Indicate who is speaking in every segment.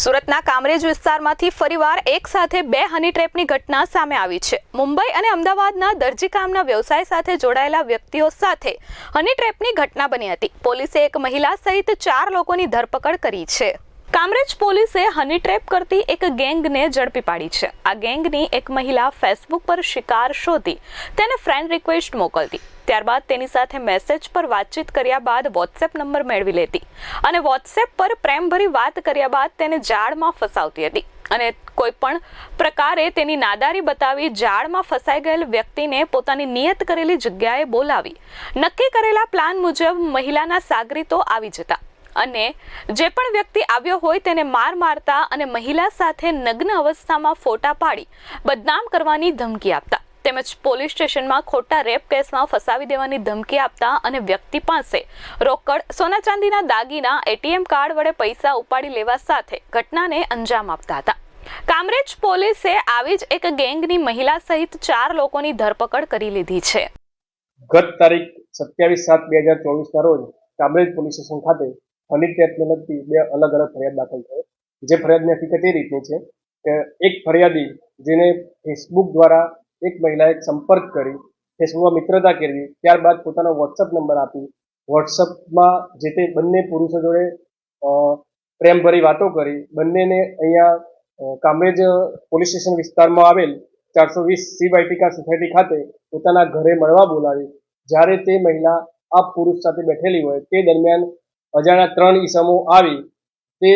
Speaker 1: સુરતના કામરેજ વિસ્તારમાંથી ફરીવાર એક સાથે બે હની ટ્રેપની ઘટના સામે આવી છે. મુંબઈ અને અમદાવાદના દરજીકામના વ્યવસાય સાથે જોડાયેલા વ્યક્તિઓ સાથે હની ટ્રેપની ઘટના બની હતી. પોલીસે એક મહિલા સહિત ચાર લોકોની ધરપકડ કરી છે. કામરેજ પોલીસે હની ટ્રેપ કરતી એક ગેંગને ઝડપી પાડી છે. આ ગેંગની એક મહિલા ફેસબુક પર શિકાર શોધી તેને ફ્રેન્ડ રિક્વેસ્ટ મોકલતી. ત્યારબાદ તેની સાથે મેસેજ પર વાતચીત કર્યા બાદ વોટ્સએપ નંબર મેળવી લેતી અને વોટ્સએપ પર પ્રેમભરી વાત કર્યા બાદ તેને જાળમાં ફસાવતી હતી. અને કોઈ પણ પ્રકારે તેની નાદારી બતાવી જાળમાં ફસાઈ ગયેલ વ્યક્તિને પોતાની નિયત કરેલી જગ્યાએ બોલાવી. નક્કી કરેલા પ્લાન મુજબ મહિલાના સાગરીતો આવી જતા અને જે પણ વ્યક્તિ આવ્યો હોય તેને માર મારતા અને મહિલા સાથે નગ્ન અવસ્થામાં ફોટા પાડી બદનામ કરવાની ધમકી આપતા. તેમજ પોલીસ સ્ટેશનમાં ખોટા રેપ કેસમાં ફસાવી દેવાની ધમકી આપતા અને વ્યક્તિ પાસે રોકડ, સોના ચાંદીના દાગીના, એટીએમ કાર્ડ વડે પૈસા ઉપાડી લેવા સાથે ઘટનાને અંજામ આપતા હતા. કામરેજ પોલીસે આવી જ એક ગેંગની મહિલા સહિત ચાર લોકોની ધરપકડ કરી લીધી છે.
Speaker 2: ગત તારીખ સત્યાવીસ સાત બે હજાર ચોવીસના રોજ કામરેજ પોલીસ સ્ટેશન ખાતે ટેપને લગતી બે અલગ અલગ ફરિયાદ દાખલ થઈ. જે ફરિયાદની હકીકત એ રીતની છે કે એક ફરિયાદી જેને ફેસબુક દ્વારા એક મહિલાએ સંપર્ક કરી ફેસબુકમાં મિત્રતા કરવી ત્યારબાદ પોતાનો વોટ્સઅપ નંબર આપી. વોટ્સઅપમાં જે તે બંને પુરુષો જોડે પ્રેમભરી વાતો કરી. બંનેને અહીંયા કામરેજ પોલીસ સ્ટેશન વિસ્તારમાં આવેલ ચારસો વીસ સી વાયટિકા સોસાયટી ખાતે પોતાના ઘરે મળવા બોલાવી. જ્યારે તે મહિલા આ પુરુષ સાથે બેઠેલી હોય, તે દરમિયાન અજાણ્યા ત્રણ ઈસમો આવી. તે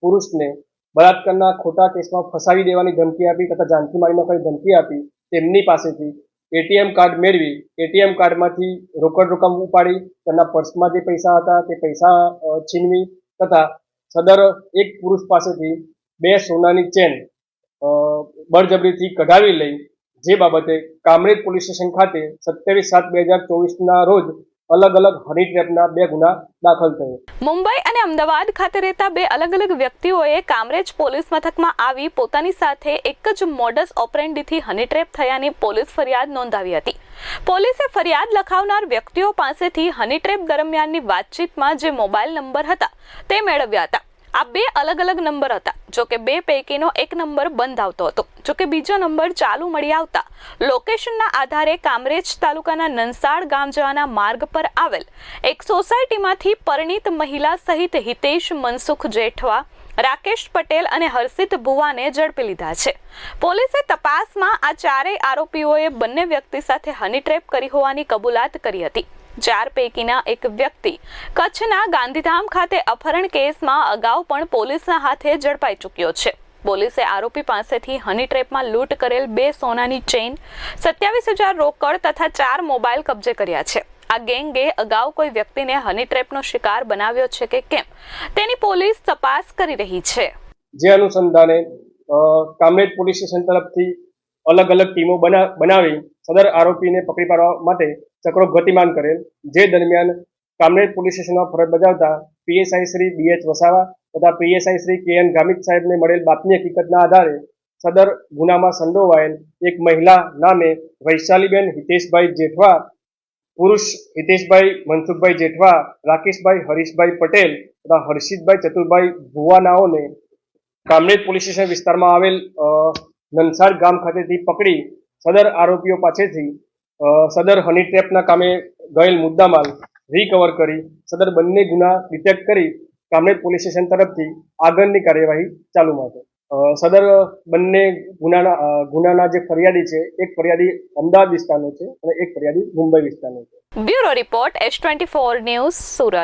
Speaker 2: પુરુષને બળાત્કારના ખોટા કેસમાં ફસાવી દેવાની ધમકી આપી તથા જાનકી મારી નાખવાની ધમકી આપી તેમની પાસેથી એટીએમ કાર્ડ મેળવી એટીએમ કાર્ડમાંથી રોકડ રકમ ઉપાડી તેમના પર્સમાં જે પૈસા હતા તે પૈસા છીનવી તથા સદર એક પુરુષ પાસેથી બે સોનાની ચેન બળજબરીથી કઢાવી લઈ જે બાબતે કામરેજ પોલીસ સ્ટેશન ખાતે સત્યાવીસ સાત બે હજાર ચોવીસના રોજ અલગ અલગ હની ટ્રેપના બે ગુના દાખલ થયો.
Speaker 1: મુંબઈ અને અમદાવાદ ખાતે રહેતા બે અલગ અલગ વ્યક્તિઓએ કામરેજ પોલીસ મથકમાં આવી પોતાની સાથે એક જ મોડસ ઓપરેન્ડીથી હની ટ્રેપ થયાની પોલીસ ફરિયાદ નોંધાવી હતી. પોલીસે ફરિયાદ લખાવનાર વ્યક્તિઓ પાસેથી હની ટ્રેપ દરમિયાનની વાતચીતમાં જે મોબાઈલ નંબર હતા તે મેળવ્યા હતા. આ બે અલગ અલગ નંબર હતા. જો કે બે પૈકીનો એક નંબર બંધ આવતો હતો. જો કે બીજો નંબર ચાલુ મળી આવતા લોકેશનના આધારે કામરેજ તાલુકાના નંસાડ ગામ જવાના માર્ગ પર આવેલ એક સોસાયટીમાંથી પરિણીત મહિલા સહિત હિતેશ, મનસુખ જેઠવા, રાકેશ પટેલ અને હર્ષિત ભુવાને ઝડપી લીધા છે. પોલીસે તપાસમાં આ ચારેય આરોપીઓએ બંને વ્યક્તિ સાથે હની ટ્રેપ કરી હોવાની કબૂલાત કરી હતી. ચાર પૈકીના એક વ્યક્તિ. કચ્છના ગાંધીધામ ખાતે અપહરણ કેસમાં અગાઉ પણ પોલીસના હાથે ઝડપાઈ ચૂક્યો છે. પોલીસે આરોપી પાસેથી હની ટ્રેપમાં લૂંટ કરેલ બે સોનાની ચેઇન, સત્યાવીસ હજાર રોકડ તથા ચાર મોબાઈલ કબજે કર્યા છે. આ ગેંગે અગાઉ કોઈ વ્યક્તિને હની ટ્રેપનો શિકાર બનાવ્યો છે કે કેમ? તેની પોલીસ તપાસ કરી રહી છે.
Speaker 2: જે અનુસંધાને કામરેજ પોલીસ સ્ટેશન તરફથી અલગ અલગ ટીમો બના, બનાવી સદર આરોપીને પકડી પાડવા માટે ચક્રો ગતિમાન કરેલ. જે દરમિયાન કામરેજ પોલીસ સ્ટેશનમાં ફરજ બજાવતા પીએસઆઈ શ્રી બીએચ વસાવા તથા પીએસઆઈ શ્રી કે એન ગામિત સાહેબને મળેલ બાતમી હકીકતના આધારે સદર ગુનામાં સંડોવાયેલ એક મહિલા નામે વૈશાલીબેન હિતેશભાઈ જેઠવા, પુરુષ હિતેશભાઈ મનસુખભાઈ જેઠવા, રાકેશભાઈ હરીશભાઈ પટેલ તથા હર્ષિતભાઈ ચતુરભાઈ ભુવાનાઓને કામરેજ પોલીસ સ્ટેશન વિસ્તારમાં આવેલ નનસાડ ગામ ખાતેથી પકડી સદર આરોપીઓ પાસેથી સદર હની ટ્રેપના કામે ગયેલ મુદ્દામાલ રિકવર કરી, સદર બંને ગુના ડિટેક્ટ કરી કામરેજ પોલીસ સ્ટેશન તરફથી આગળની કાર્યવાહી ચાલુમાં છે સદર બંને ગુનાના ગુનાના જે ફરિયાદી છે, એક ફરિયાદી અમદાવાદ વિસ્તારનો છે અને એક ફરિયાદી મુંબઈ વિસ્તારનો છે.
Speaker 1: Bureau report S twenty news Surat.